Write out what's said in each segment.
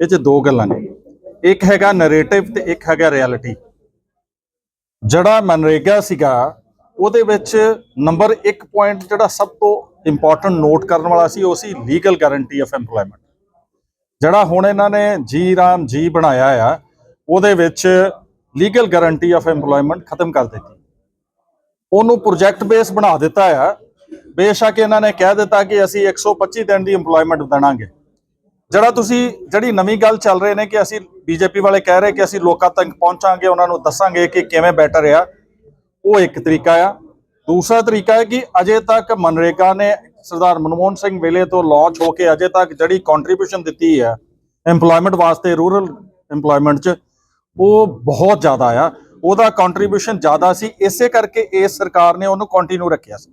ਇਹ ਚ ਦੋ ਗੱਲਾਂ ਨੇ। ਇੱਕ ਹੈਗਾ ਨੈਰੇਟਿਵ ਤੇ ਇੱਕ ਹੈਗਾ ਰਿਐਲਿਟੀ ਜਿਹੜਾ ਮਨਰੇਗਾ ਸੀਗਾ, ਉਹਦੇ ਵਿੱਚ ਨੰਬਰ 1 ਪੁਆਇੰਟ ਜਿਹੜਾ ਸਭ ਤੋਂ ਇੰਪੋਰਟੈਂਟ ਨੋਟ ਕਰਨ ਵਾਲਾ ਸੀ, ਉਹ ਸੀ ਲੀਗਲ ਗਾਰੰਟੀ ਆਫ EMPLOYMENT ਜਿਹੜਾ ਹੁਣ ਇਹਨਾਂ ਨੇ ਜੀ ਰਾਮ ਜੀ ਬਣਾਇਆ ਆ, ਉਹਦੇ ਵਿੱਚ ਲੀਗਲ ਗਾਰੰਟੀ ਆਫ EMPLOYMENT ਖਤਮ ਕਰ ਦਿੱਤੀ। ਉਹਨੂੰ ਪ੍ਰੋਜੈਕਟ ਬੇਸ ਬਣਾ ਦਿੱਤਾ ਆ। ਬੇਸ਼ੱਕ ਇਹਨਾਂ ਨੇ ਕਹਿ ਦਿੱਤਾ ਕਿ ਅਸੀਂ 125 ਦਿਨ ਦੀ EMPLOYMENT ਦੇਣਾਂਗੇ। ਜਿਹੜਾ ਤੁਸੀਂ ਜਿਹੜੀ ਨਵੀਂ ਗੱਲ ਚੱਲ ਰਹੇ ਨੇ ਕਿ ਅਸੀਂ ਬੀਜੇਪੀ ਵਾਲੇ ਕਹਿ ਰਹੇ ਕਿ ਅਸੀਂ ਲੋਕਾਂ ਤੱਕ ਪਹੁੰਚਾਂਗੇ, ਉਹਨਾਂ ਨੂੰ ਦੱਸਾਂਗੇ ਕਿ ਕਿਵੇਂ ਬੈਟਰ ਆ, ਉਹ ਇੱਕ ਤਰੀਕਾ ਆ। ਦੂਸਰਾ ਤਰੀਕਾ ਹੈ ਕਿ ਅਜੇ ਤੱਕ ਮਨਰੇਗਾ ਨੇ ਸਰਦਾਰ ਮਨਮੋਹਨ ਸਿੰਘ ਵੇਲੇ ਤੋਂ ਲਾਂਚ ਹੋ ਕੇ ਅਜੇ ਤੱਕ ਜਿਹੜੀ ਕੰਟਰੀਬਿਊਸ਼ਨ ਦਿੱਤੀ ਹੈ EMPLOYMENT ਵਾਸਤੇ ਰੂਰਲ EMPLOYMENT ਚ, ਉਹ ਬਹੁਤ ਜ਼ਿਆਦਾ ਆ। ਉਹਦਾ ਕੰਟਰੀਬਿਊਸ਼ਨ ਜ਼ਿਆਦਾ ਸੀ, ਇਸੇ ਕਰਕੇ ਇਸ ਸਰਕਾਰ ਨੇ ਉਹਨੂੰ ਕੰਟੀਨਿਊ ਰੱਖਿਆ ਸੀ।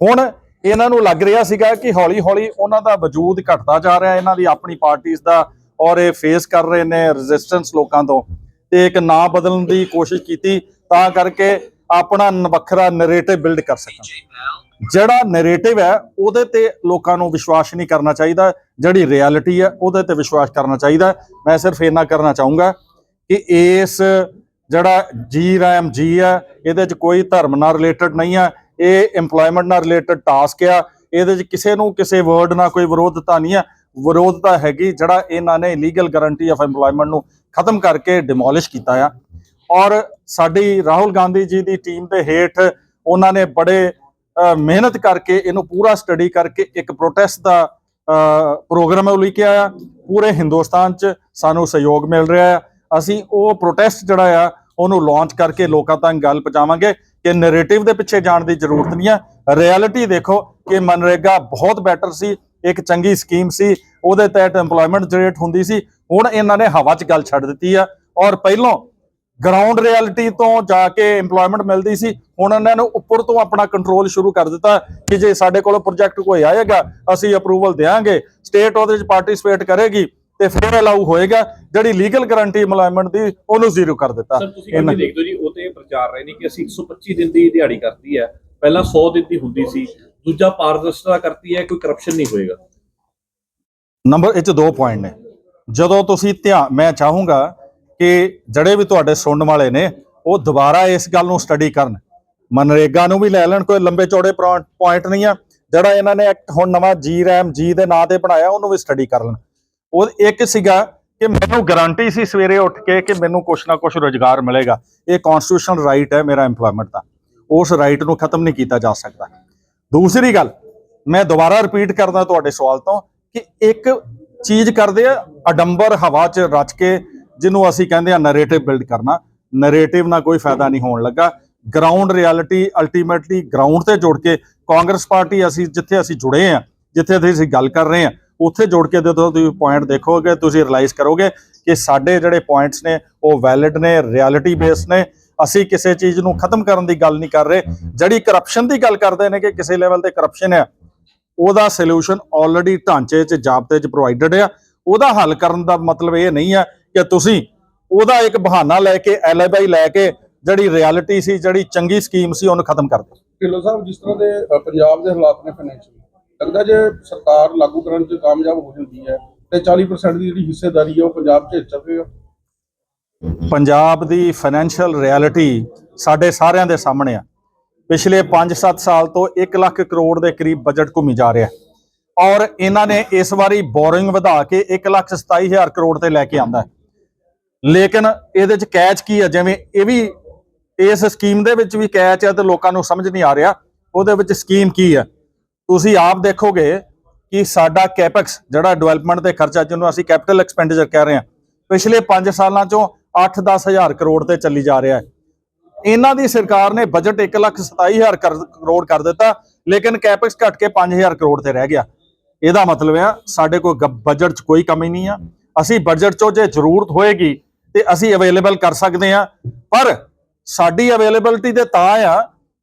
ਹੁਣ ਇਹਨਾਂ ਨੂੰ ਲੱਗ ਰਿਹਾ ਸੀਗਾ ਕਿ ਹੌਲੀ ਹੌਲੀ ਉਹਨਾਂ ਦਾ ਵਜੂਦ ਘਟਦਾ ਜਾ ਰਿਹਾ ਇਹਨਾਂ ਦੀ ਆਪਣੀ ਪਾਰਟੀਆਂ ਦਾ ਔਰ ਇਹ ਫੇਸ ਕਰ ਰਹੇ ਨੇ ਰੈਜ਼ਿਸਟੈਂਸ ਲੋਕਾਂ ਤੋਂ ਤੇ ਇੱਕ ਨਾਂ ਬਦਲਣ ਦੀ ਕੋਸ਼ਿਸ਼ ਕੀਤੀ ਤਾਂ ਕਰਕੇ ਆਪਣਾ ਵੱਖਰਾ ਨੈਰੇਟਿਵ ਬਿਲਡ ਕਰ ਸਕਣ ਜਿਹੜਾ ਨੈਰੇਟਿਵ ਹੈ ਉਹਦੇ ਤੇ ਲੋਕਾਂ ਨੂੰ ਵਿਸ਼ਵਾਸ ਨਹੀਂ ਕਰਨਾ ਚਾਹੀਦਾ ਜਿਹੜੀ ਰਿਐਲਿਟੀ ਹੈ ਉਹਦੇ ਤੇ ਵਿਸ਼ਵਾਸ ਕਰਨਾ ਚਾਹੀਦਾ। ਮੈਂ ਸਿਰਫ ਇਹਨਾਂ ਕਰਨਾ ਚਾਹੂੰਗਾ ਕਿ ਇਸ ਜਿਹੜਾ ਜੀ ਰੈਮ ਜੀ ਹੈ ਇਹਦੇ 'ਚ ਕੋਈ ਧਰਮ ਨਾਲ ਰਿਲੇਟਡ ਨਹੀਂ ਹੈ। ਇਹ EMPLOYMENT ਨਾਲ ਰਿਲੇਟਡ ਟਾਸਕ ਆ, ਇਹਦੇ 'ਚ ਕਿਸੇ ਨੂੰ ਕਿਸੇ ਵਰਡ ਨਾਲ ਕੋਈ ਵਿਰੋਧਤਾ ਨਹੀਂ ਹੈ ਵਿਰੋਧਤਾ ਹੈਗੀ ਜਿਹੜਾ ਇਹਨਾਂ ਨੇ ਲੀਗਲ ਗਾਰੰਟੀ ਆਫ EMPLOYMENT ਨੂੰ ਖਤਮ ਕਰਕੇ ਡਿਮੋਲਿਸ਼ ਕੀਤਾ ਆ। ਔਰ ਸਾਡੀ ਰਾਹੁਲ ਗਾਂਧੀ ਜੀ ਦੀ ਟੀਮ ਦੇ ਹੇਠ ਉਹਨਾਂ ਨੇ ਬੜੇ ਮਿਹਨਤ ਕਰਕੇ ਇਹਨੂੰ ਪੂਰਾ ਸਟੱਡੀ ਕਰਕੇ ਇੱਕ ਪ੍ਰੋਟੈਸਟ ਦਾ ਪ੍ਰੋਗਰਾਮ ਉਹ ਲੈ ਕੇ ਆਇਆ ਪੂਰੇ ਹਿੰਦੁਸਤਾਨ 'ਚ ਸਾਨੂੰ ਸਹਿਯੋਗ ਮਿਲ ਰਿਹਾ ਆ। ਅਸੀਂ ਉਹ ਪ੍ਰੋਟੈਸਟ ਜਿਹੜਾ ਆ, ਉਹਨੂੰ ਲਾਂਚ ਕਰਕੇ ਲੋਕਾਂ ਤੱਕ ਗੱਲ ਪਹੁੰਚਾਵਾਂਗੇ। ਕਿ ਨੈਰੇਟਿਵ ਦੇ ਪਿੱਛੇ ਜਾਣ ਦੀ ਜ਼ਰੂਰਤ ਨਹੀਂ ਹੈ ਰਿਐਲਿਟੀ ਦੇਖੋ ਕਿ ਮਨਰੇਗਾ ਬਹੁਤ ਬੈਟਰ ਸੀ, ਇੱਕ ਚੰਗੀ ਸਕੀਮ ਸੀ, ਉਹਦੇ ਤਹਿਤ EMPLOYMENT ਜਨਰੇਟ ਹੁੰਦੀ ਸੀ। ਹੁਣ ਇਹਨਾਂ ਨੇ ਹਵਾ 'ਚ ਗੱਲ ਛੱਡ ਦਿੱਤੀ ਆ ਔਰ ਪਹਿਲੋਂ ਗਰਾਊਂਡ ਰਿਐਲਿਟੀ ਤੋਂ ਜਾ ਕੇ EMPLOYMENT ਮਿਲਦੀ ਸੀ, ਹੁਣ ਇਹਨਾਂ ਨੇ ਉੱਪਰ ਤੋਂ ਆਪਣਾ ਕੰਟਰੋਲ ਸ਼ੁਰੂ ਕਰ ਦਿੱਤਾ ਕਿ ਜੇ ਸਾਡੇ ਕੋਲ ਪ੍ਰੋਜੈਕਟ ਕੋਈ ਆਏਗਾ, ਅਸੀਂ ਅਪਰੂਵਲ ਦੇਵਾਂਗੇ ਸਟੇਟ ਉਹਦੇ ਵਿੱਚ ਪਾਰਟਿਸਿਪੇਟ ਕਰੇਗੀ। ਤੇ ਫਿਰ ਅਲਾਉ ਹੋਏਗਾ ਜਿਹੜੀ ਲੀਗਲ ਗਾਰੰਟੀ EMPLOYMENT ਦੀ ਉਹਨੂੰ ਜ਼ੀਰੋ ਕਰ ਦਿੱਤਾ। ਸਰ ਤੁਸੀਂ ਕਿਵੇਂ ਦੇਖਦੇ ਹੋ ਜੀ ਉਹ ਤੇ ਪ੍ਰਚਾਰ ਰਹੇ ਨੇ ਕਿ ਅਸੀਂ 125 ਦਿਨ ਦੀ ਦਿਹਾੜੀ ਕਰਤੀ ਹੈ। ਪਹਿਲਾਂ 100 ਦਿਨ ਦੀ ਹੁੰਦੀ ਸੀ ਦੂਜਾ ਪਾਰਦਰਸ਼ਤਾ ਕਰਤੀ ਹੈ ਕੋਈ ਕਰਪਸ਼ਨ ਨਹੀਂ ਹੋਏਗਾ। ਨੰਬਰ ਇਹ 'ਚ ਦੋ ਪੁਆਇੰਟ ਨੇ। ਜਦੋਂ ਤੁਸੀਂ ਧਿਆਨ ਮੈਂ ਚਾਹੂੰਗਾ ਕਿ ਜਿਹੜੇ ਵੀ ਤੁਹਾਡੇ ਸੁਣਨ ਵਾਲੇ ਨੇ ਉਹ ਦੁਬਾਰਾ ਇਸ ਗੱਲ ਨੂੰ ਸਟੱਡੀ ਕਰਨ। ਮਨਰੇਗਾ ਨੂੰ ਵੀ ਲੈ ਲੈਣ ਕੋਈ ਲੰਬੇ ਚੌੜੇ ਪੁਆਇੰਟ ਨਹੀਂ ਆ। ਜਿਹੜਾ ਇਹਨਾਂ ਨੇ ਐਕਟ ਹੁਣ ਨਵਾਂ ਜੀ ਰੈਮ ਜੀ ਦੇ ਨਾਂ ਤੇ ਬਣਾਇਆ ਉਹਨੂੰ ਵੀ ਸਟੱਡੀ ਕਰ ਲੈਣ। ਉਹ ਇੱਕ ਸੀਗਾ ਕਿ ਮੈਨੂੰ ਗਾਰੰਟੀ ਸੀ ਸਵੇਰੇ ਉੱਠ ਕੇ ਕਿ ਮੈਨੂੰ ਕੁਛ ਨਾ ਕੁਛ ਰੋਜ਼ਗਾਰ ਮਿਲੇਗਾ। ਇਹ ਕਨਸਟੀਟਿਊਸ਼ਨਲ ਰਾਈਟ ਹੈ ਮੇਰਾ EMPLOYMENT ਦਾ। ਉਸ ਰਾਈਟ ਨੂੰ ਖਤਮ ਨਹੀਂ ਕੀਤਾ ਜਾ ਸਕਦਾ। ਦੂਸਰੀ ਗੱਲ, ਮੈਂ ਦੁਬਾਰਾ ਰਿਪੀਟ ਕਰਦਾ ਤੁਹਾਡੇ ਸਵਾਲ ਤੋਂ ਕਿ ਇੱਕ ਚੀਜ਼ ਕਰਦੇ ਆ, ਅਡੰਬਰ ਹਵਾ 'ਚ ਰਚ ਕੇ ਜਿਹਨੂੰ ਅਸੀਂ ਕਹਿੰਦੇ ਆ ਨੈਰੇਟਿਵ ਬਿਲਡ ਕਰਨਾ। ਨੈਰੇਟਿਵ ਨਾਲ ਕੋਈ ਫਾਇਦਾ ਨਹੀਂ ਹੋਣ ਲੱਗਾ। ਗਰਾਊਂਡ ਰਿਐਲਿਟੀ ਅਲਟੀਮੇਟਲੀ ਗਰਾਊਂਡ ਤੇ ਜੁੜ ਕੇ ਕਾਂਗਰਸ ਪਾਰਟੀ ਅਸੀਂ, ਜਿੱਥੇ ਅਸੀਂ ਜੁੜੇ ਆ, ਜਿੱਥੇ ਅਸੀਂ ਗੱਲ ਕਰ ਰਹੇ ਆ ਉੱਥੇ ਜੋੜ ਕੇ ਜਦੋਂ ਤੁਸੀਂ ਪੁਆਇੰਟ ਦੇਖੋਗੇ, ਤੁਸੀਂ ਰਿਅਲਾਈਜ਼ ਕਰੋਗੇ ਕਿ ਸਾਡੇ ਜਿਹੜੇ ਪੁਆਇੰਟਸ ਨੇ, ਉਹ ਵੈਲਿਡ ਨੇ ਰਿਐਲਿਟੀ ਬੇਸ ਨੇ। ਅਸੀਂ ਕਿਸੇ ਚੀਜ਼ ਨੂੰ ਖਤਮ ਕਰਨ ਦੀ ਗੱਲ ਨਹੀਂ ਕਰ ਰਹੇ। ਜਿਹੜੀ ਕਰਪਸ਼ਨ ਦੀ ਗੱਲ ਕਰਦੇ ਨੇ ਕਿ ਕਿਸੇ ਲੈਵਲ ਤੇ ਕਰਪਸ਼ਨ ਹੈ ਉਹਦਾ ਸੋਲੂਸ਼ਨ ਆਲਰੇਡੀ ਢਾਂਚੇ 'ਚ, ਜਾਬਤੇ 'ਚ ਪ੍ਰੋਵਾਈਡਡ ਆ। ਉਹਦਾ ਹੱਲ ਕਰਨ ਦਾ ਮਤਲਬ ਇਹ ਨਹੀਂ ਹੈ ਕਿ ਤੁਸੀਂ ਉਹਦਾ ਇੱਕ ਬਹਾਨਾ ਲੈ ਕੇ ਐਲਆਈਬਾਈ ਲੈ ਕੇ ਜਿਹੜੀ ਰਿਐਲਿਟੀ ਸੀ, ਜਿਹੜੀ ਚੰਗੀ ਸਕੀਮ ਸੀ, ਉਹਨੂੰ ਖਤਮ ਕਰ ਦਿਓ। ਢਿੱਲੋਂ ਸਾਹਿਬ, ਜਿਸ ਤਰ੍ਹਾਂ ਦੇ ਪੰਜਾਬ ਦੇ ਹਾਲਾਤ ਨੇ ਫਾਈਨੈਂਸ਼ੀਅਲ ਲੱਗਦਾ ਜੇ ਸਰਕਾਰ ਲਾਗੂ ਕਰਨ 'ਚ ਕਾਮਯਾਬ ਹੋ ਜਾਂਦੀ ਹੈ, ਤੇ 40% ਦੀ ਜਿਹੜੀ ਹਿੱਸੇਦਾਰੀ ਹੈ ਉਹ ਪੰਜਾਬ 'ਚ ਚੱਲੇਗਾ ਪੰਜਾਬ ਦੀ ਫਾਈਨੈਂਸ਼ੀਅਲ ਰਿਐਲਿਟੀ ਸਾਡੇ ਸਾਰਿਆਂ ਦੇ ਸਾਹਮਣੇ ਆ। ਪਿਛਲੇ 5-7 ਸਾਲ ਤੋਂ 1 ਲੱਖ ਕਰੋੜ ਦੇ ਕਰੀਬ ਬਜਟ ਘੁੰਮੀ ਜਾ ਰਿਹਾ ਔਰ ਇਹਨਾਂ ਨੇ ਇਸ ਵਾਰੀ ਬੋਰਿੰਗ ਵਧਾ ਕੇ 1 ਲੱਖ 27000 ਕਰੋੜ ਤੇ ਲੈ ਕੇ ਆਂਦਾ ਲੇਕਿਨ ਇਹਦੇ ਚ ਕੈਚ ਕੀ ਹੈ ਜਿਵੇਂ ਇਹ ਵੀ ਇਸ ਸਕੀਮ ਦੇ ਵਿੱਚ ਵੀ ਕੈਚ ਹੈ ਤੇ ਲੋਕਾਂ ਨੂੰ ਸਮਝ ਨਹੀਂ ਆ ਰਿਹਾ, ਉਹਦੇ ਵਿੱਚ ਸਕੀਮ ਕੀ ਹੈ ਤੁਸੀਂ ਆਪ ਦੇਖੋਗੇ ਕਿ ਸਾਡਾ ਕੈਪੈਕਸ, ਜਿਹੜਾ ਡਿਵੈਲਪਮੈਂਟ ਤੇ ਖਰਚਾ ਜਿਹਨੂੰ ਅਸੀਂ ਕੈਪੀਟਲ ਐਕਸਪੈਂਡੀਚਰ ਕਹਿ ਰਹੇ ਹਾਂ, ਪਿਛਲੇ 5 ਸਾਲਾਂ ਚੋਂ 8-10 ਹਜ਼ਾਰ ਕਰੋੜ ਤੇ ਚੱਲੀ ਜਾ ਰਿਹਾ ਹੈ। ਇਹਨਾਂ ਦੀ ਸਰਕਾਰ ਨੇ ਬਜਟ 127000 ਕਰੋੜ ਕਰ ਦਿੱਤਾ, ਲੇਕਿਨ ਕੈਪੈਕਸ ਘਟ ਕੇ 5000 ਕਰੋੜ ਤੇ ਰਹਿ ਗਿਆ। ਇਹਦਾ ਮਤਲਬ ਆ, ਸਾਡੇ ਕੋਲ ਬਜਟ 'ਚ ਕੋਈ ਕਮੀ ਨਹੀਂ ਆ। ਅਸੀਂ ਬਜਟ 'ਚੋਂ ਜੇ ਜ਼ਰੂਰਤ ਹੋਏਗੀ ਤੇ ਅਸੀਂ ਅਵੇਲੇਬਲ ਕਰ ਸਕਦੇ ਆ ਪਰ ਸਾਡੀ ਅਵੇਲੇਬਿਲਟੀ ਤੇ ਤਾਂ ਆ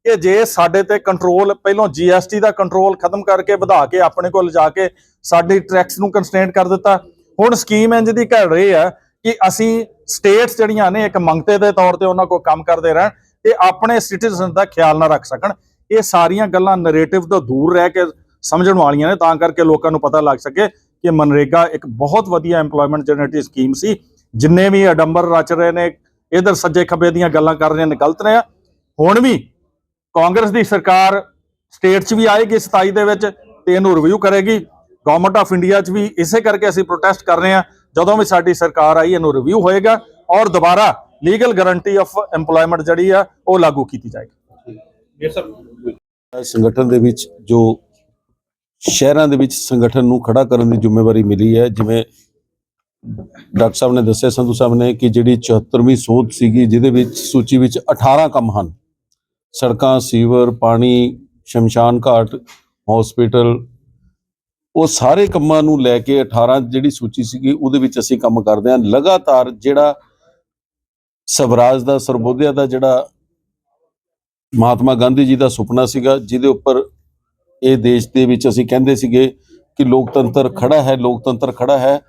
ਕਿ ਜੇ ਸਾਡੇ ਤੇ ਕੰਟਰੋਲ ਪਹਿਲਾਂ ਜੀਐਸਟੀ ਦਾ ਕੰਟਰੋਲ ਖਤਮ ਕਰਕੇ ਵਧਾ ਕੇ ਆਪਣੇ ਕੋਲ ਲਿਜਾ ਕੇ ਸਾਡੀ ਟੈਕਸ ਨੂੰ ਕੰਸਟ੍ਰੇਂਟ ਕਰ ਦਿੱਤਾ। ਹੁਣ ਸਕੀਮ ਇੰਜ ਦੀ ਘੜ ਰਹੀ ਹੈ ਕਿ ਅਸੀਂ ਸਟੇਟਸ ਜਿਹੜੀਆਂ ਨੇ ਇੱਕ ਮੰਗਤੇ ਦੇ ਤੌਰ ਤੇ ਉਹਨਾਂ ਕੋਲ ਕੰਮ ਕਰਦੇ ਰਹਿਣ ਤੇ ਆਪਣੇ ਸਿਟੀਜ਼ਨ ਦਾ ਖਿਆਲ ਨਾ ਰੱਖ ਸਕਣ। ਇਹ ਸਾਰੀਆਂ ਗੱਲਾਂ ਨੈਰੇਟਿਵ ਤੋਂ ਦੂਰ ਰਹਿ ਕੇ ਸਮਝਣ ਵਾਲੀਆਂ ਨੇ, ਤਾਂ ਕਰਕੇ ਲੋਕਾਂ ਨੂੰ ਪਤਾ ਲੱਗ ਸਕੇ ਕਿ ਮਨਰੇਗਾ ਇੱਕ ਬਹੁਤ ਵਧੀਆ EMPLOYMENT ਜਨਰੇਟਿਵ ਸਕੀਮ ਸੀ, ਜਿੰਨੇ ਵੀ ਅਡੰਬਰ ਰਚ ਰਹੇ ਨੇ, ਇਧਰ ਸੱਜੇ ਖੱਬੇ ਦੀਆਂ ਗੱਲਾਂ ਕਰ ਰਹੇ ਨੇ, ਗਲਤ ਨੇ। ਹੁਣ ਵੀ ਕਾਂਗਰਸ ਦੀ ਸਰਕਾਰ ਸਟੇਟ 'ਚ ਵੀ ਆਏਗੀ 27 ਦੇ ਵਿੱਚ ਤੇ ਇਹਨੂੰ ਰਿਵਿਊ ਕਰੇਗੀ। ਗਵਰਨਮੈਂਟ ਆਫ ਇੰਡੀਆ 'ਚ ਵੀ ਇਸੇ ਕਰਕੇ ਅਸੀਂ ਪ੍ਰੋਟੈਸਟ ਕਰ ਰਹੇ ਹਾਂ। ਜਦੋਂ ਵੀ ਸਾਡੀ ਸਰਕਾਰ ਆਈ ਇਹਨੂੰ ਰਿਵਿਊ ਹੋਏਗਾ ਔਰ ਦੁਬਾਰਾ ਲੀਗਲ ਗਾਰੰਟੀ ਆਫ EMPLOYMENT ਜਿਹੜੀ ਆ ਉਹ ਲਾਗੂ ਕੀਤੀ ਜਾਏਗੀ। ਸੰਗਠਨ ਦੇ ਵਿੱਚ ਜੋ ਸ਼ਹਿਰਾਂ ਦੇ ਵਿੱਚ ਸੰਗਠਨ ਨੂੰ ਖੜਾ ਕਰਨ ਦੀ ਜ਼ਿੰਮੇਵਾਰੀ ਮਿਲੀ ਹੈ ਜਿਵੇਂ ਡਾਕਟਰ ਸਾਹਿਬ ਨੇ ਦੱਸਿਆ ਸੰਧੂ ਸਾਹਿਬ ਨੇ ਕਿ ਜਿਹੜੀ 74ਵੀਂ ਸੋਧ ਸੀਗੀ ਜਿਹਦੇ ਵਿੱਚ ਸੂਚੀ ਵਿੱਚ 18 ਕੰਮ ਹਨ। ਸੜਕਾਂ, ਸੀਵਰ, ਪਾਣੀ, ਸ਼ਮਸ਼ਾਨ ਘਾਟ ਹਸਪੀਟਲ ਉਹ ਸਾਰੇ ਕੰਮਾਂ ਨੂੰ ਲੈ ਕੇ 18 ਜਿਹੜੀ ਸੂਚੀ ਸੀਗੀ, ਉਹਦੇ ਵਿੱਚ ਅਸੀਂ ਕੰਮ ਕਰਦੇ ਹਾਂ। ਲਗਾਤਾਰ ਜਿਹੜਾ ਸਵਰਾਜ ਦਾ ਸਰਬੋਧਿਆ ਦਾ ਜਿਹੜਾ ਮਹਾਤਮਾ ਗਾਂਧੀ ਜੀ ਦਾ ਸੁਪਨਾ ਸੀਗਾ, ਜਿਹਦੇ ਉੱਪਰ ਇਹ ਦੇਸ਼ ਦੇ ਵਿੱਚ ਅਸੀਂ ਕਹਿੰਦੇ ਸੀਗੇ ਕਿ ਲੋਕਤੰਤਰ ਖੜਾ ਹੈ, ਲੋਕਤੰਤਰ ਖੜਾ ਹੈ,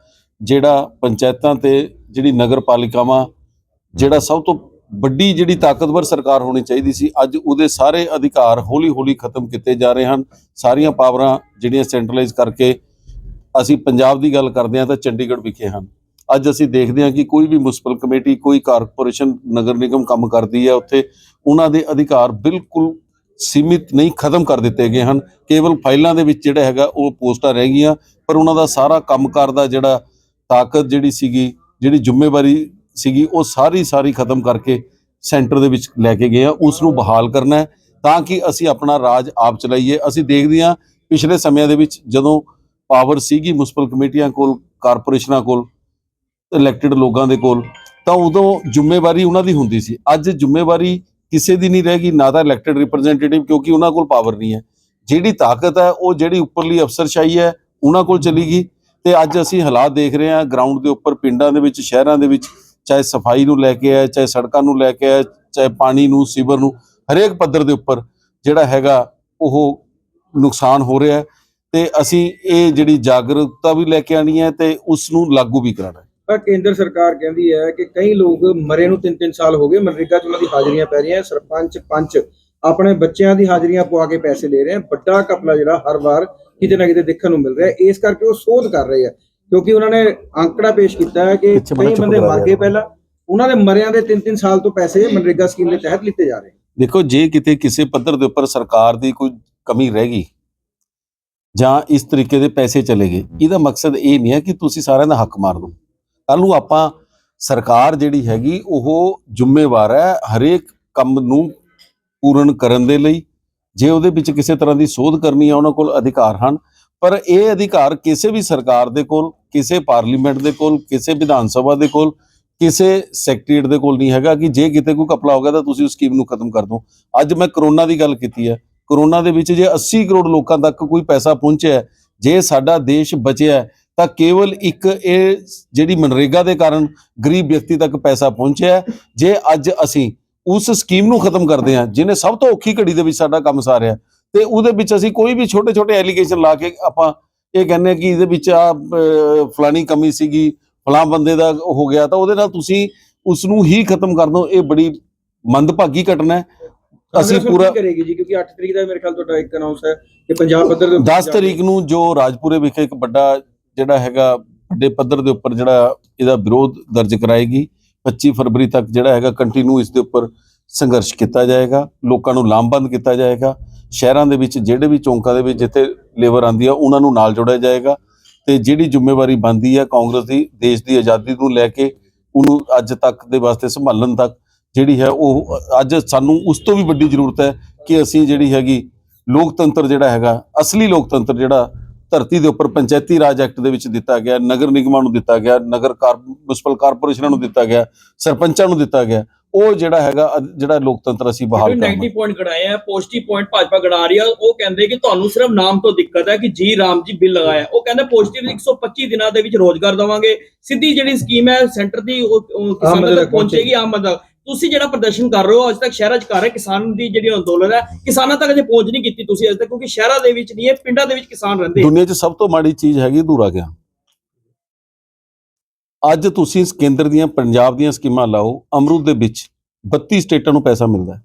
ਜਿਹੜਾ ਪੰਚਾਇਤਾਂ ਤੇ ਜਿਹੜੀ ਨਗਰ ਪਾਲਿਕਾਵਾਂ ਜਿਹੜਾ ਸਭ ਤੋਂ ਵੱਡੀ ਜਿਹੜੀ ਤਾਕਤਵਰ ਸਰਕਾਰ ਹੋਣੀ ਚਾਹੀਦੀ ਸੀ, ਅੱਜ ਉਹਦੇ ਸਾਰੇ ਅਧਿਕਾਰ ਹੌਲੀ-ਹੌਲੀ ਖਤਮ ਕੀਤੇ ਜਾ ਰਹੇ ਹਨ। ਸਾਰੀਆਂ ਪਾਵਰਾਂ ਜਿਹੜੀਆਂ ਸੈਂਟਰਲਾਈਜ਼ ਕਰਕੇ ਅਸੀਂ ਪੰਜਾਬ ਦੀ ਗੱਲ ਕਰਦੇ ਹਾਂ ਤਾਂ ਚੰਡੀਗੜ੍ਹ ਵਿਖੇ ਹਨ। ਅੱਜ ਅਸੀਂ ਦੇਖਦੇ ਹਾਂ ਕਿ ਕੋਈ ਵੀ ਮੁਨਸਪਲ ਕਮੇਟੀ, ਕੋਈ ਕਾਰਪੋਰੇਸ਼ਨ, ਨਗਰ ਨਿਗਮ ਕੰਮ ਕਰਦੀ ਹੈ, ਉੱਥੇ ਉਹਨਾਂ ਦੇ ਅਧਿਕਾਰ ਬਿਲਕੁਲ ਸੀਮਿਤ ਨਹੀਂ ਖਤਮ ਕਰ ਦਿੱਤੇ ਗਏ ਹਨ। ਕੇਵਲ ਫਾਈਲਾਂ ਦੇ ਵਿੱਚ ਜਿਹੜਾ ਹੈਗਾ ਉਹ ਪੋਸਟਾਂ ਰਹਿ ਗਈਆਂ, ਪਰ ਉਹਨਾਂ ਦਾ ਸਾਰਾ ਕੰਮਕਾਰ ਦਾ ਜਿਹੜਾ ਤਾਕਤ ਜਿਹੜੀ ਸੀਗੀ, ਜਿਹੜੀ ਜ਼ਿੰਮੇਵਾਰੀ ਸੀਗੀ, ਉਹ ਸਾਰੀ ਸਾਰੀ ਖਤਮ ਕਰਕੇ ਸੈਂਟਰ ਦੇ ਵਿੱਚ ਲੈ ਕੇ ਗਏ ਆ ਉਸ ਨੂੰ ਬਹਾਲ ਕਰਨਾ ਤਾਂ ਕਿ ਅਸੀਂ ਆਪਣਾ ਰਾਜ ਆਪ ਚਲਾਈਏ। ਅਸੀਂ ਦੇਖਦੇ ਹਾਂ ਪਿਛਲੇ ਸਮਿਆਂ ਦੇ ਵਿੱਚ ਜਦੋਂ ਪਾਵਰ ਸੀਗੀ ਮੁਨਸਪਲ ਕਮੇਟੀਆਂ ਕੋਲ, ਕਾਰਪੋਰੇਸ਼ਨਾਂ ਕੋਲ, ਇਲੈਕਟਿਡ ਲੋਕਾਂ ਦੇ ਕੋਲ, ਤਾਂ ਉਦੋਂ ਜ਼ਿੰਮੇਵਾਰੀ ਉਹਨਾਂ ਦੀ ਹੁੰਦੀ ਸੀ। ਅੱਜ ਜ਼ਿੰਮੇਵਾਰੀ ਕਿਸੇ ਦੀ ਨਹੀਂ ਰਹੇਗੀ ਨਾ ਤਾਂ ਇਲੈਕਟਿਡ ਰਿਪਰੈਜ਼ੈਂਟੇਟਿਵ ਕਿਉਂਕਿ ਉਹਨਾਂ ਕੋਲ ਪਾਵਰ ਨਹੀਂ ਹੈ। ਜਿਹੜੀ ਤਾਕਤ ਹੈ, ਉਹ ਜਿਹੜੀ ਉੱਪਰਲੀ ਅਫਸਰਸ਼ਾਹੀ ਹੈ, ਉਹਨਾਂ ਕੋਲ ਚਲੀ ਗਈ ਤੇ ਅੱਜ ਅਸੀਂ ਹਾਲਾਤ ਦੇਖ ਰਹੇ ਹਾਂ, ਗਰਾਊਂਡ ਦੇ ਉੱਪਰ, ਪਿੰਡਾਂ ਦੇ ਵਿੱਚ, ਸ਼ਹਿਰਾਂ ਦੇ ਵਿੱਚ ਚਾਹੇ ਸਫ਼ਾਈ ਨੂੰ ਲੈ ਕੇ ਹੈ ਚਾਹੇ ਸੜਕਾਂ ਨੂੰ ਲੈ ਕੇ ਹੈ ਚਾਹੇ ਪਾਣੀ ਨੂੰ, ਸੀਵਰ ਨੂੰ, ਹਰੇਕ ਪੱਧਰ ਦੇ ਉੱਪਰ ਜਿਹੜਾ ਹੈਗਾ ਉਹ ਨੁਕਸਾਨ ਹੋ ਰਿਹਾ ਹੈ ਤੇ ਅਸੀਂ ਇਹ ਜਿਹੜੀ ਜਾਗਰੂਕਤਾ ਵੀ ਲੈ ਕੇ ਆਣੀ ਹੈ ਤੇ ਉਸ ਨੂੰ ਲਾਗੂ ਵੀ ਕਰਾਣਾ ਹੈ। ਪਰ ਕੇਂਦਰ ਸਰਕਾਰ ਕਹਿੰਦੀ ਹੈ ਕਿ ਕਈ ਲੋਕ ਮਰੇ ਨੂੰ 3-3 ਸਾਲ ਹੋ ਗਏ, ਮਨਰੇਗਾ 'ਚ ਉਹਨਾਂ ਦੀ ਹਾਜ਼ਰੀਆਂ ਪੈ ਰਹੀਆਂ, ਸਰਪੰਚ ਪੰਚ ਆਪਣੇ ਬੱਚਿਆਂ ਦੀ ਹਾਜ਼ਰੀਆਂ ਪਵਾ ਕੇ ਪੈਸੇ ਲੈ ਰਹੇ ਆ ਵੱਡਾ ਕਪਲਾ ਜਿਹੜਾ ਹਰ ਵਾਰ ਕਿਤੇ ਨਾ ਕਿਤੇ ਦੇਖਣ ਨੂੰ ਮਿਲ ਰਿਹਾ ਇਸ ਕਰਕੇ ਉਹ ਸੋਧ ਕਰ ਰਹੇ ਆ ਕਿਉਂਕਿ ਉਹਨਾਂ ਨੇ ਅੰਕੜਾ ਪੇਸ਼ ਕੀਤਾ ਹੈ ਕਿ ਕਈ ਬੰਦੇ ਮਰ ਗਏ ਪਹਿਲਾਂ। ਉਹਨਾਂ ਦੇ ਮਰਿਆਂ ਦੇ 3-3 ਸਾਲ ਤੋਂ ਪੈਸੇ ਮਨਰੇਗਾ ਸਕੀਮ ਦੇ ਤਹਿਤ ਲਿੱਤੇ ਜਾ ਰਹੇ। ਦੇਖੋ ਜੇ ਕਿਤੇ ਕਿਸੇ ਪੱਧਰ ਦੇ ਉੱਪਰ ਸਰਕਾਰ ਦੀ ਕੋਈ ਕਮੀ ਰਹਿ ਗਈ ਜਾਂ ਇਸ ਤਰੀਕੇ ਦੇ ਪੈਸੇ ਚਲੇ ਗਏ ਇਹਦਾ ਮਕਸਦ ਇਹ ਨਹੀਂ ਹੈ ਕਿ ਤੁਸੀਂ ਸਾਰਿਆਂ ਦਾ ਹੱਕ ਮਾਰ ਦਿਓ। ਕੱਲ ਨੂੰ ਆਪਾਂ ਸਰਕਾਰ ਜਿਹੜੀ ਹੈਗੀ ਉਹ ਜ਼ਿੰਮੇਵਾਰ ਹੈ ਹਰੇਕ ਕੰਮ ਨੂੰ ਪੂਰਨ ਕਰਨ ਦੇ ਲਈ। ਜੇ ਉਹਦੇ ਵਿੱਚ ਕਿਸੇ ਤਰ੍ਹਾਂ ਦੀ ਸੋਧ ਕਰਨੀ ਹੈ ਉਹਨਾਂ ਕੋਲ ਅਧਿਕਾਰ ਹਨ। ਪਰ ਇਹ ਅਧਿਕਾਰ ਕਿਸੇ ਵੀ ਸਰਕਾਰ ਦੇ ਕੋਲ ਕਿਸੇ ਪਾਰਲੀਮੈਂਟ ਦੇ ਕੋਲ, ਕਿਸੇ ਵਿਧਾਨ ਸਭਾ ਦੇ ਕੋਲ, ਕਿਸੇ ਸੈਕਟਰੀਏਟ ਦੇ ਕੋਲ ਨਹੀਂ ਹੈਗਾ ਕਿ ਜੇ ਕਿਤੇ ਕੋਈ ਕਪਲਾ ਹੋ ਗਿਆ ਤਾਂ ਤੁਸੀਂ ਉਸ ਸਕੀਮ ਨੂੰ ਖਤਮ ਕਰ ਦਿਓ। ਅੱਜ ਮੈਂ ਕਰੋਨਾ ਦੀ ਗੱਲ ਕੀਤੀ ਹੈ। ਕਰੋਨਾ ਦੇ ਵਿੱਚ ਜੇ 80 ਕਰੋੜ ਲੋਕਾਂ ਤੱਕ ਕੋਈ ਪੈਸਾ ਪਹੁੰਚਿਆ ਜੇ ਸਾਡਾ ਦੇਸ਼ ਬਚਿਆ ਤਾਂ ਕੇਵਲ ਇੱਕ ਇਹ ਜਿਹੜੀ ਮਨਰੇਗਾ ਦੇ ਕਾਰਨ ਗਰੀਬ ਵਿਅਕਤੀ ਤੱਕ ਪੈਸਾ ਪਹੁੰਚਿਆ ਜੇ ਅੱਜ ਅਸੀਂ ਉਸ ਸਕੀਮ ਨੂੰ ਖਤਮ ਕਰਦੇ ਹਾਂ, ਜਿਹਨੇ ਸਭ ਤੋਂ ਔਖੀ ਘੜੀ ਦੇ ਵਿੱਚ ਸਾਡਾ ਕੰਮ ਸਾਰਿਆ ਤੇ ਉਹਦੇ ਵਿੱਚ ਅਸੀਂ ਕੋਈ ਵੀ ਛੋਟੇ ਛੋਟੇ ਐਲੀਗੇਸ਼ਨ ਲਾ ਕੇ ਆਪਾਂ ਇਹ ਕਹਿੰਦੇ ਕਿ ਇਹਦੇ ਵਿੱਚ ਆ ਫਲਾਣੀ ਕਮੀ ਸੀਗੀ ਫਲਾਂ ਬੰਦੇ ਦਾ ਹੋ ਗਿਆ ਤਾਂ ਉਹਦੇ ਨਾਲ ਤੁਸੀਂ ਉਸ ਨੂੰ ਹੀ ਖਤਮ ਕਰ ਦਿਓ ਇਹ ਬੜੀ ਮੰਦਭਾਗੀ ਘਟਨਾ ਹੈ। ਅਸੀਂ ਪੂਰਾ ਕਰੇਗੀ ਜੀ? ਕਿਉਂਕਿ 8 ਤਰੀਕ ਦਾ ਮੇਰੇ ਖਿਆਲ ਤੁਹਾਡਾ ਇੱਕ ਅਨਾਉਂਸ ਹੈ ਕਿ ਪੰਜਾਬ ਪੱਧਰ ਦੇ ਉੱਤੇ 10 ਤਰੀਕ ਨੂੰ ਜੋ ਰਾਜਪੁਰੇ ਵਿਖੇ ਇੱਕ ਵੱਡਾ ਜਿਹੜਾ ਹੈਗਾ ਵੱਡੇ ਪੱਧਰ ਦੇ ਉੱਪਰ ਜਿਹੜਾ ਇਹਦਾ ਵਿਰੋਧ ਦਰਜ ਕਰਾਏਗੀ 25 ਫਰਵਰੀ ਤੱਕ ਜਿਹੜਾ ਹੈਗਾ ਕੰਟੀਨਿਊ ਇਸ ਦੇ ਉੱਪਰ ਸੰਘਰਸ਼ ਕੀਤਾ ਜਾਏਗਾ ਲੋਕਾਂ ਨੂੰ ਲਾਮਬੰਦ ਕੀਤਾ ਜਾਏਗਾ। ਸ਼ਹਿਰਾਂ ਦੇ ਵਿੱਚ, ਜਿਹੜੇ ਵੀ ਚੌਂਕਾਂ ਦੇ ਵਿੱਚ ਜਿੱਥੇ ਲੇਬਰ ਆਂਦੀ ਆ, ਉਹਨਾਂ ਨੂੰ ਨਾਲ ਜੋੜਿਆ ਜਾਏਗਾ। ਤੇ ਜਿਹੜੀ ਜ਼ਿੰਮੇਵਾਰੀ ਬਣਦੀ ਹੈ ਕਾਂਗਰਸ ਦੀ, ਦੇਸ਼ ਦੀ ਆਜ਼ਾਦੀ ਨੂੰ ਲੈ ਕੇ, ਉਹਨੂੰ ਅੱਜ ਤੱਕ ਦੇ ਵਾਸਤੇ ਸੰਭਾਲਣ ਤੱਕ ਜਿਹੜੀ ਹੈ ਉਹ, ਅੱਜ ਸਾਨੂੰ ਉਸ ਤੋਂ ਵੀ ਵੱਡੀ ਜ਼ਰੂਰਤ ਹੈ ਕਿ ਅਸੀਂ ਜਿਹੜੀ ਹੈਗੀ ਲੋਕਤੰਤਰ ਜਿਹੜਾ ਹੈਗਾ, ਅਸਲੀ ਲੋਕਤੰਤਰ ਜਿਹੜਾ ਧਰਤੀ ਦੇ ਉੱਪਰ ਪੰਚਾਇਤੀ ਰਾਜ ਐਕਟ ਦੇ ਵਿੱਚ ਦਿੱਤਾ ਗਿਆ, ਨਗਰ ਨਿਗਮਾਂ ਨੂੰ ਦਿੱਤਾ ਗਿਆ, ਨਗਰ ਕਾਰ ਮੁਨਸਪਲ ਕਾਰਪੋਰੇਸ਼ਨਾਂ ਨੂੰ ਦਿੱਤਾ ਗਿਆ, ਸਰਪੰਚਾਂ ਨੂੰ ਦਿੱਤਾ ਗਿਆ ਉਹ ਜਿਹੜਾ ਹੈਗਾ ਅ- ਜਿਹੜਾ ਲੋਕਤੰਤਰ ਅਸੀਂ ਬਹਾਲ ਕਰਾਂਗੇ ਨੈਗੇਟਿਵ ਪੁਆਇੰਟ ਗਣਾਏ ਆ ਪੋਜ਼ਿਟਿਵ ਪੁਆਇੰਟ ਭਾਜਪਾ ਗਣਾ ਰਹੀ ਆ ਉਹ ਕਹਿੰਦੇ ਕਿ ਤੁਹਾਨੂੰ ਸਿਰਫ ਨਾਮ ਤੋਂ ਦਿੱਕਤ ਹੈ ਕਿ ਜੀ ਰਾਮ ਜੀ ਬਿੱਲ ਲਗਾਇਆ। ਉਹ ਕਹਿੰਦੇ ਪੋਜ਼ਿਟਿਵ 125 ਦਿਨਾਂ ਦੇ ਵਿੱਚ ਰੋਜ਼ਗਾਰ ਦਵਾਂਗੇ। ਸਿੱਧੀ ਜਿਹੜੀ ਸਕੀਮ ਹੈ ਸੈਂਟਰ ਦੀ ਉਹ ਉਹ ਕਿਸਾਨਾਂ ਤੱਕ ਪਹੁੰਚੇਗੀ ਆਮ ਬੰਦਾ ਤੁਸੀਂ ਜਿਹੜਾ ਪ੍ਰਦਰਸ਼ਨ ਕਰ ਰਹੇ ਹੋ ਅੱਜ ਤੱਕ ਸ਼ਹਿਰਾਂ 'ਚ ਕਰ ਰਹੇ ਕਿਸਾਨ ਦੀ ਜਿਹੜੀ ਅੰਦੋਲਨ ਹੈ ਕਿਸਾਨਾਂ ਤੱਕ ਅਜੇ ਪਹੁੰਚ ਨਹੀਂ ਕੀਤੀ ਤੁਸੀਂ ਅੱਜ ਤੱਕ ਕਿਉਂਕਿ ਸ਼ਹਿਰਾਂ ਦੇ ਵਿੱਚ ਨਹੀਂ ਹੈ ਪਿੰਡਾਂ ਦੇ ਵਿੱਚ ਕਿਸਾਨ ਰਹਿੰਦੇ ਦੁਨੀਆ 'ਚ ਸਭ ਤੋਂ ਮਾੜੀ ਚੀਜ਼ ਹੈਗੀ ਅਧੂਰਾ ਗਿਆਨ। ਅੱਜ ਤੁਸੀਂ ਇਸ ਕੇਂਦਰ ਦੀਆਂ, ਪੰਜਾਬ ਦੀਆਂ ਸਕੀਮਾਂ ਲਾਓ, ਅਮਰੂਦ ਦੇ ਵਿੱਚ 32 ਸਟੇਟਾਂ ਨੂੰ ਪੈਸਾ ਮਿਲਦਾ ਹੈ।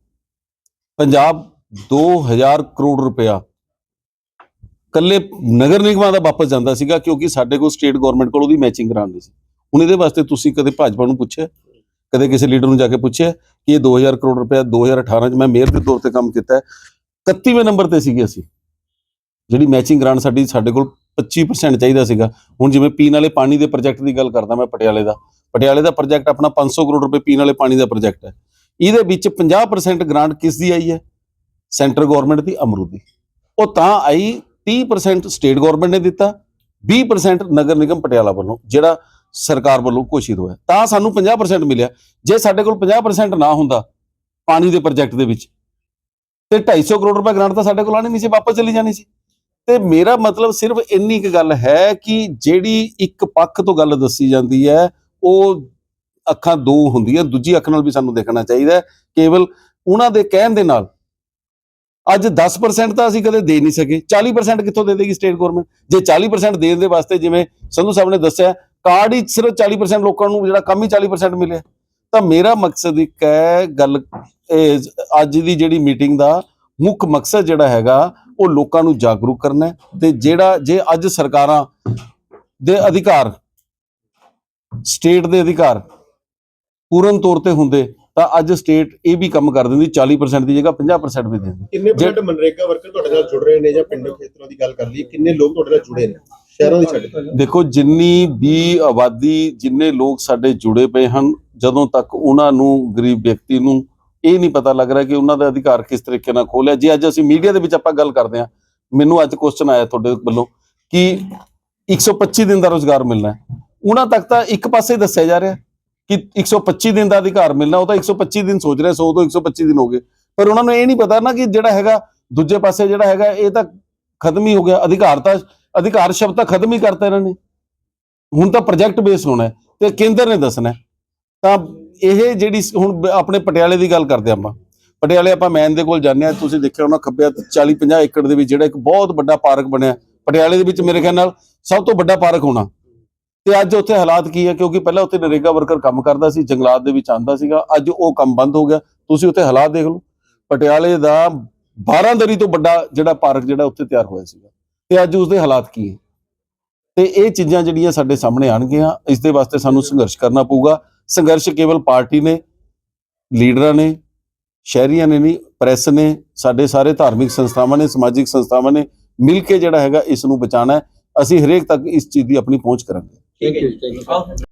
ਪੰਜਾਬ 2000 ਕਰੋੜ ਰੁਪਇਆ ਕੱਲੇ ਨਗਰ ਨਿਗਮਾਂ ਦਾ ਵਾਪਸ ਜਾਂਦਾ ਸੀਗਾ ਕਿਉਂਕਿ ਸਾਡੇ ਕੋਲ ਸਟੇਟ ਗਵਰਨਮੈਂਟ ਕੋਲ ਉਹਦੀ ਮੈਚਿੰਗ ਗ੍ਰਾਂਟ ਨਹੀਂ ਸੀ। ਹੁਣ ਇਹਦੇ ਵਾਸਤੇ ਤੁਸੀਂ ਕਦੇ ਭਾਜਪਾ ਨੂੰ ਪੁੱਛਿਆ? ਕਦੇ ਕਿਸੇ ਲੀਡਰ ਨੂੰ ਜਾ ਕੇ ਪੁੱਛਿਆ ਕਿ ਇਹ 2000 ਕਰੋੜ ਰੁਪਏ 2018 ਚ ਮੈਂ ਮੇਅਰ ਦੇ ਤੌਰ ਤੇ ਕੰਮ ਕੀਤਾ ਹੈ? 31ਵੇਂ ਨੰਬਰ ਤੇ ਸੀਗੇ ਅਸੀਂ। ਜਿਹੜੀ ਮੈਚਿੰਗ ਗ੍ਰਾਂਟ ਸਾਡੀ ਸਾਡੇ ਕੋਲ 25% ਚਾਹੀਦਾ ਸੀਗਾ। ਹੁਣ ਜਿਵੇਂ ਪੀਣ ਵਾਲੇ ਪਾਣੀ ਦੇ ਪ੍ਰੋਜੈਕਟ ਦੀ ਗੱਲ ਕਰਦਾ ਮੈਂ ਪਟਿਆਲੇ ਦਾ। ਪਟਿਆਲੇ ਦਾ ਪ੍ਰੋਜੈਕਟ ਆਪਣਾ 500 ਕਰੋੜ ਰੁਪਏ ਪੀਣ ਵਾਲੇ ਪਾਣੀ ਦਾ ਪ੍ਰੋਜੈਕਟ ਹੈ। ਇਹਦੇ ਵਿੱਚ 50% ਗ੍ਰਾਂਟ ਕਿਸ ਦੀ ਆਈ ਹੈ? ਸੈਂਟਰ ਗਵਰਨਮੈਂਟ ਦੀ ਅਮਰੂਦ ਦੀ। ਉਹ ਤਾਂ ਆਈ 30% ਸਟੇਟ ਗਵਰਨਮੈਂਟ ਨੇ ਦਿੱਤਾ 20% ਨਗਰ ਨਿਗਮ ਪਟਿਆਲਾ ਵੱਲੋਂ, ਜਿਹੜਾ ਸਰਕਾਰ ਵੱਲੋਂ ਘੋਸ਼ਿਤ ਹੋਇਆ। ਤਾਂ ਸਾਨੂੰ 50% ਮਿਲਿਆ। ਜੇ ਸਾਡੇ ਕੋਲ 50% ਨਾ ਹੁੰਦਾ ਪਾਣੀ ਦੇ ਪ੍ਰੋਜੈਕਟ ਦੇ ਵਿੱਚ, ਤੇ 250 ਕਰੋੜ ਰੁਪਏ ਗ੍ਰਾਂਟ ਤਾਂ ਸਾਡੇ ਕੋਲ ਆਣੀ ਨਹੀਂ ਸੀ, ਵਾਪਸ ਚਲੀ ਜਾਣੀ ਸੀ। ਤੇ ਮੇਰਾ ਮਤਲਬ ਸਿਰਫ ਇੰਨੀ ਕੁ ਗੱਲ ਹੈ ਕਿ ਜਿਹੜੀ ਇੱਕ ਪੱਖ ਤੋਂ ਗੱਲ ਦੱਸੀ ਜਾਂਦੀ ਹੈ, ਉਹ ਅੱਖਾਂ ਦੋ ਹੁੰਦੀਆਂ, ਦੂਜੀ ਅੱਖ ਨਾਲ ਵੀ ਸਾਨੂੰ ਦੇਖਣਾ ਚਾਹੀਦਾ ਕੇਵਲ ਉਹਨਾਂ ਦੇ ਕਹਿਣ ਦੇ ਨਾਲ। ਅੱਜ 10% ਤਾਂ ਅਸੀਂ ਕਦੇ ਦੇ ਨਹੀਂ ਸਕੇ। 40% ਕਿੱਥੋਂ ਦੇ ਦੇਗੀ ਸਟੇਟ ਗਵਰਨਮੈਂਟ? ਜੇ 40% ਦੇਣ ਦੇ ਵਾਸਤੇ ਜਿਵੇਂ ਸੰਧੂ ਸਾਹਿਬ ਨੇ ਦੱਸਿਆ, ਕਾਰਡ ਹੀ ਸਿਰਫ 40% ਲੋਕਾਂ ਨੂੰ ਜਿਹੜਾ ਕੰਮ ਹੀ 40% ਮਿਲਿਆ। ਤਾਂ ਮੇਰਾ ਮਕਸਦ ਇੱਕ ਹੈ, ਗੱਲ ਅੱਜ ਦੀ ਜਿਹੜੀ ਮੀਟਿੰਗ ਦਾ ਮੁੱਖ ਮਕਸਦ ਜਿਹੜਾ ਹੈਗਾ ਉਹ ਲੋਕਾਂ ਨੂੰ ਜਾਗਰੂਕ ਕਰਨਾ ਤੇ ਜਿਹੜਾ ਜੇ ਅੱਜ ਸਰਕਾਰਾਂ ਦੇ ਅਧਿਕਾਰ ਸਟੇਟ ਦੇ ਅਧਿਕਾਰ ਪੂਰਨ ਤੌਰ ਤੇ ਹੁੰਦੇ ਤਾਂ ਅੱਜ ਸਟੇਟ ਇਹ ਵੀ ਕੰਮ ਕਰ ਦਿੰਦੀ 40% ਦੀ ਜਗ੍ਹਾ 50% ਵੀ ਦਿੰਦੀ। ਕਿੰਨੇ ਪਰਸੈਂਟ ਮਨਰੇਗਾ ਵਰਕਰ ਤੁਹਾਡੇ ਨਾਲ ਜੁੜ ਰਹੇ ਨੇ ਜਾਂ ਪਿੰਡ ਖੇਤਰਾਂ ਦੀ ਗੱਲ ਕਰ ਲਈ ਕਿੰਨੇ ਲੋਕ ਤੁਹਾਡੇ ਨਾਲ ਜੁੜੇ ਨੇ? ਸ਼ਹਿਰਾਂ ਦੇ ਛੱਡ ਦੇਖੋ ਜਿੰਨੀ ਵੀ ਆਬਾਦੀ ਜਿੰਨੇ ਲੋਕ ਸਾਡੇ ਜੁੜੇ ਪਏ ਹਨ ਜਦੋਂ ਤੱਕ ਉਹਨਾਂ ਨੂੰ ਗਰੀਬ ਵਿਅਕਤੀ ਨੂੰ ਇਹ ਨਹੀਂ ਪਤਾ ਲੱਗ ਰਿਹਾ ਕਿ ਉਹਨਾਂ ਦਾ ਅਧਿਕਾਰ ਕਿਸ ਤਰੀਕੇ ਨਾਲ ਖੋਲਿਆ ਜੇ ਅੱਜ ਅਸੀਂ ਮੀਡੀਆ ਦੇ ਵਿੱਚ ਆਪਾਂ ਗੱਲ ਕਰਦੇ ਹਾਂ, ਮੈਨੂੰ ਅੱਜ ਕੁਐਸਚਨ ਆਇਆ ਤੁਹਾਡੇ ਵੱਲੋਂ ਕਿ 125 ਦਿਨ ਦਾ ਰੋਜ਼ਗਾਰ ਮਿਲਣਾ ਹੈ। ਉਹਨਾਂ ਤੱਕ ਤਾਂ ਇੱਕ ਪਾਸੇ ਦੱਸਿਆ ਜਾ ਰਿਹਾ ਕਿ 125 ਦਿਨ ਦਾ ਅਧਿਕਾਰ ਮਿਲਣਾ, ਉਹ ਤਾਂ 125 ਦਿਨ ਸੋਚ ਰਿਹਾ 100 ਤੋਂ 125 ਦਿਨ ਹੋ ਗਏ। ਪਰ ਉਹਨਾਂ ਨੂੰ ਇਹ ਨਹੀਂ ਪਤਾ ਨਾ ਕਿ ਜਿਹੜਾ ਹੈਗਾ ਦੂਜੇ ਪਾਸੇ ਜਿਹੜਾ ਹੈਗਾ, ਇਹ ਤਾਂ ਖਤਮ ਹੀ ਹੋ ਗਿਆ। ਅਧਿਕਾਰ ਤਾਂ, ਅਧਿਕਾਰ ਸ਼ਬਦ ਤਾਂ ਖਤਮ ਹੀ ਕਰਤਾ ਇਹਨਾਂ ਨੇ। ਹੁਣ ਤਾਂ ਪ੍ਰੋਜੈਕਟ ਬੇਸ ਹੋਣਾ ਤੇ ਕੇਂਦਰ ਨੇ ਦੱਸਣਾ ਤਾਂ ਇਹ ਜਿਹੜੀ ਹੁਣ ਆਪਣੇ ਪਟਿਆਲੇ ਦੀ ਗੱਲ ਕਰਦੇ ਆਪਾਂ। ਪਟਿਆਲੇ ਆਪਾਂ ਮੈਨ ਦੇ ਕੋਲ ਜਾਂਦੇ ਆ ਤੁਸੀਂ ਦੇਖਿਆ ਹੋਣਾ ਖੱਬੇ 40 50 ਏਕੜ ਦੇ ਵਿੱਚ ਜਿਹੜਾ ਇੱਕ ਬਹੁਤ ਵੱਡਾ ਪਾਰਕ ਬਣਿਆ। ਪਟਿਆਲੇ ਦੇ ਵਿੱਚ ਮੇਰੇ ਖਿਆਲ ਨਾਲ ਸਭ ਤੋਂ ਵੱਡਾ ਪਾਰਕ ਹੋਣਾ। ਤੇ ਅੱਜ ਉੱਥੇ ਹਾਲਾਤ ਕੀ ਹੈ ਕਿਉਂਕਿ ਪਹਿਲਾਂ ਉੱਥੇ ਨਰੇਗਾ ਵਰਕਰ ਕੰਮ ਕਰਦਾ ਸੀ, ਜੰਗਲਾਤ ਦੇ ਵਿੱਚ ਆਂਦਾ ਸੀਗਾ। ਅੱਜ ਉਹ ਕੰਮ ਬੰਦ ਹੋ ਗਿਆ। ਤੁਸੀਂ ਉੱਥੇ ਹਾਲਾਤ ਦੇਖ ਲਓ। ਪਟਿਆਲੇ ਦਾ 12 ਦਰੀ ਤੋਂ ਵੱਡਾ ਜਿਹੜਾ ਪਾਰਕ ਜਿਹੜਾ ਉੱਥੇ ਤਿਆਰ ਹੋਇਆ ਸੀਗਾ। ਤੇ ਅੱਜ ਉਸਦੇ ਹਾਲਾਤ ਕੀ ਹੈ ਤੇ ਇਹ ਚੀਜ਼ਾਂ ਜਿਹੜੀਆਂ ਸਾਡੇ ਸਾਹਮਣੇ ਆਣਗੀਆਂ ਇਸ ਦੇ ਵਾਸਤੇ ਸਾਨੂੰ ਸੰਘਰਸ਼ ਕਰਨਾ ਪਊਗਾ। ਸੰਘਰਸ਼ ਕੇਵਲ ਪਾਰਟੀ ਨੇ, ਲੀਡਰਾਂ ਨੇ, ਸ਼ਹਿਰੀਆਂ ਨੇ ਨਹੀਂ, ਪ੍ਰੈਸ ਨੇ, ਸਾਡੇ ਸਾਰੇ ਧਾਰਮਿਕ ਸੰਸਥਾਵਾਂ ਨੇ, ਸਮਾਜਿਕ ਸੰਸਥਾਵਾਂ ਨੇ ਮਿਲ ਕੇ ਜਿਹੜਾ ਹੈਗਾ ਇਸ ਨੂੰ ਬਚਾਉਣਾ ਅਸੀਂ ਹਰੇਕ ਤੱਕ ਇਸ ਚੀਜ਼ ਦੀ ਆਪਣੀ ਪਹੁੰਚ ਕਰਾਂਗੇ। Thank you thank